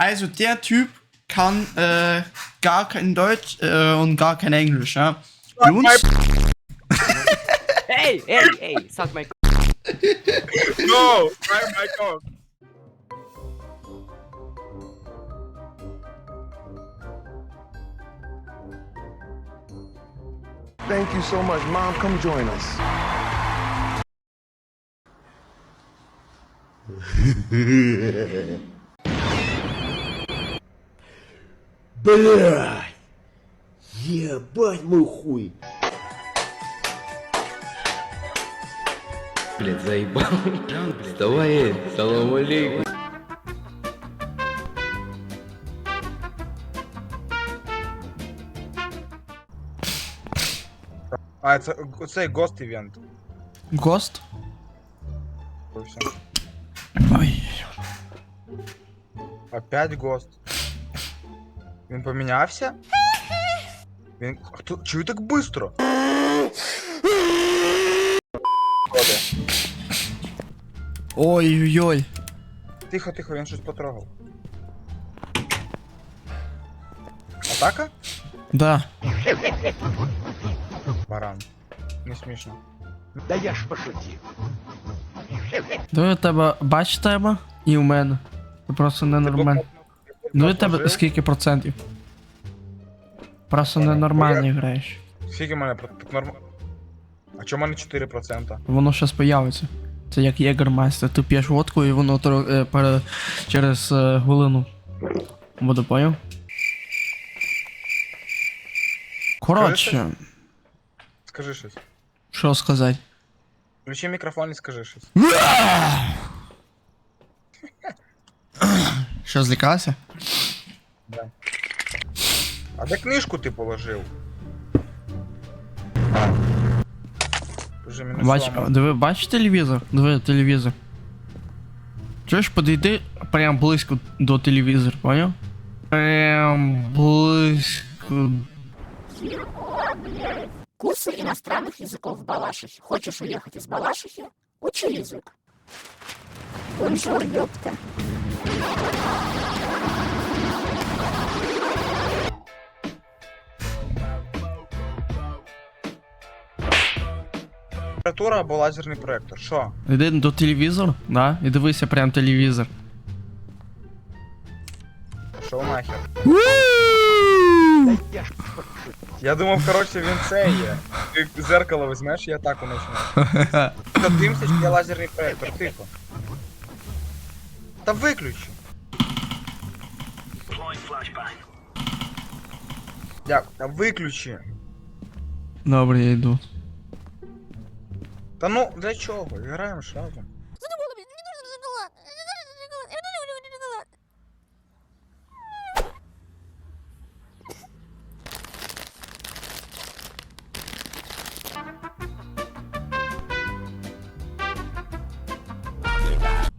Also der Typ kann äh, gar kein Deutsch äh, und gar kein Englisch, ja. Jungs, Hey, hey, hey, suck my No! Oh my god! Thank you so much. Mom, come join us. Блядь! Ебать мой хуй! Блядь, заебал. Вставай, салам алейкум. А, це цей гост івент. Гост. Ой. Опять гост. Він помінявся? Він. Хто. Чую так быстро? Ой-ой-ой. Тихо, тихо, він щось потрогав. Атака? Да. Баран. Не смішно. Да я ж пошутил. Диви, у тебе бач тебе і у мене. Ти просто ненормальний. Ну і тебе скільки процентів? Просто ненормально граєш. Скільки в мене так норм... А чому в мене 4%? Воно щас появиться. Це як Єгермайстер. Ти п'єш водку і воно тро- е, пере... через е, хвилину. Буде поняв? Коротше, Скажи щось. що сказати? Включи мікрофон і скажи щось. Що злякався? А де книжку ти положив? Вже мінусова Бач, мова. диви, бачиш телевізор? Диви телевізор. Чуєш, подійди прям близько до телевізора, поняв? Прям близько. Курсы иностранных языков в Балашихе. Хочешь уехать из Балашихи? Учи язык. Бонжур, ёпта. Температура або лазерний проектор. Що? Іди до телевізора, да? І дивися прям телевізор. Що нахер? Я думав, коротше, він це є. Ти зеркало візьмеш і атаку почнеш. Дивимося, що є лазерний проектор, тихо. Та виключи. Дякую, та виключи. Добре, я йду. Та ну, для чого? Граємо ж разом.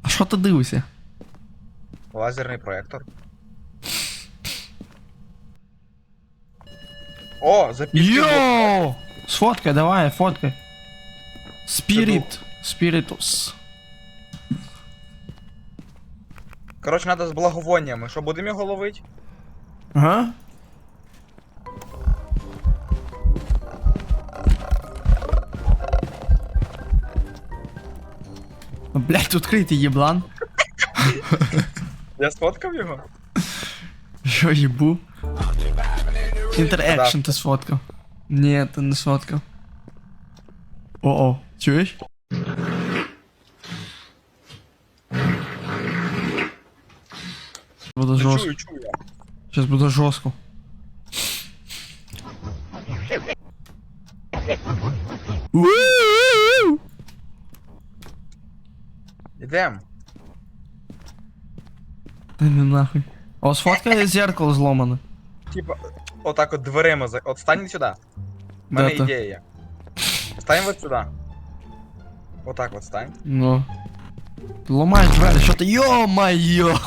А що ти дивишся? Лазерний проектор. О, записки. Йоу! Сфоткай, давай, фоткай. Спіріт. Спірітус. Коротше, треба з благовоннями. Що, будемо його ловити? Ага. Блять, тут критий єблан. Я сфоткав його? Що їбу? Інтерекшн ти сфоткав. Ні, ти не сфоткав. О-о, чуєш? Буде Та жорстко. чую, чую. я. Сейчас буде жорстко. У-у-у! Ідем. Та не нахуй. О, сфоткай зеркало зломане. Типа, отак от дверима за. От стань сюди. У мене Де то? ідея є. Стань от сюди. Отак от стань. Ну. Ломай двері, що ти. Йо-майо!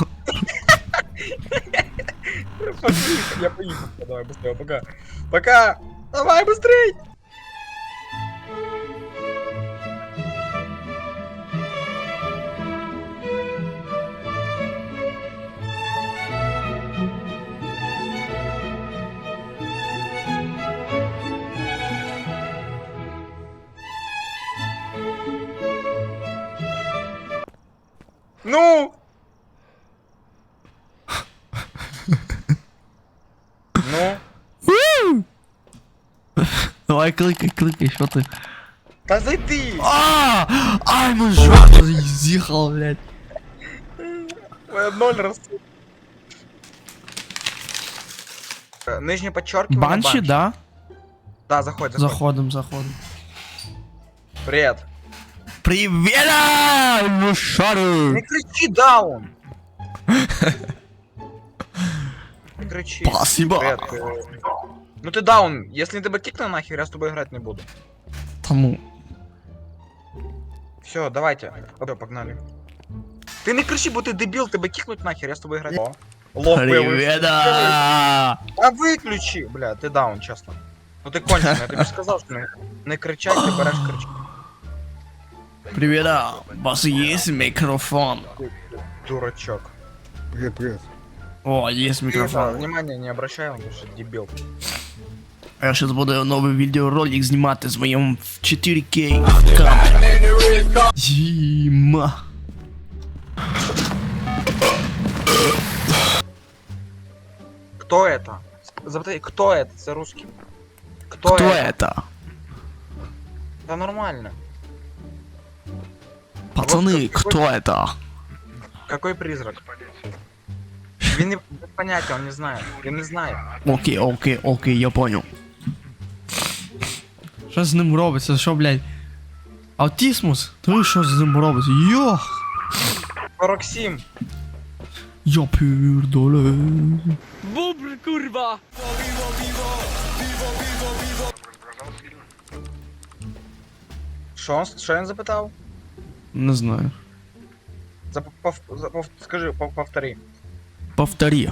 Я поїхав. Давай, быстрее, пока. Пока! Давай, быстрей! Ну! Ну? Давай кликай, кликай, що ти? Та зайди! А! Ай, ну жопу з'їхав, блядь. Моя ноль растет. Е, Нижнє подчеркивание. Банші, да? Да, заходь, заходь. Заходим, заходим. Привет. Привет, ну шару! Не кричи даун! Не кричи. Спасибо. Привет. Ну ты даун, если тебя кикну нахер, я с тобой играть не буду. Тому. Все, давайте. Все, погнали. Ты не кричи, бо ты дебил, тебе кикнуть нахер, я с тобой играть. О, Лох. Привета! А выключи! Бля, ты даун, честно. Ну ты конченый, я тобі сказав, що не, не кричай, ти береш кричи. Привета! У вас есть микрофон? Дурачок. О, есть Ты, да, микрофон. внимание не обращай, он что дебил. Я сейчас буду новий відеоролик знімати з моїм в 4К камері. Зима. Кто это? Запытай, кто это? Это русский. Кто, Кто это? это? Да нормально. Пацаны, какой- кто это? Какой призрак? Він не без поняття, он не знає. Він не знає. Окей, окей, окей, я понял. Що з ним робиться? Що, блядь? Аутісмус? Ти що з ним робиться? Йо! 47. Я пірдоле. Що, он- Що він запитав? Не знаю. За, пов, скажи, пов, повтори. Повтори.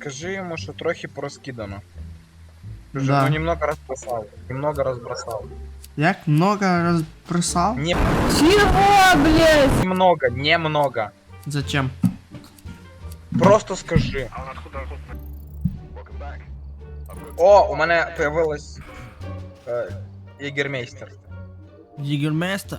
Скажи йому, що трохи порозкидано. Скажи, Да. ну немного разбросал. Немного разбросал. Як много розпресав? Не Чего, блядь? немного, немного. Зачем? Просто скажи. О, у мене появилась е, Єгермейстер. Єгермейстер?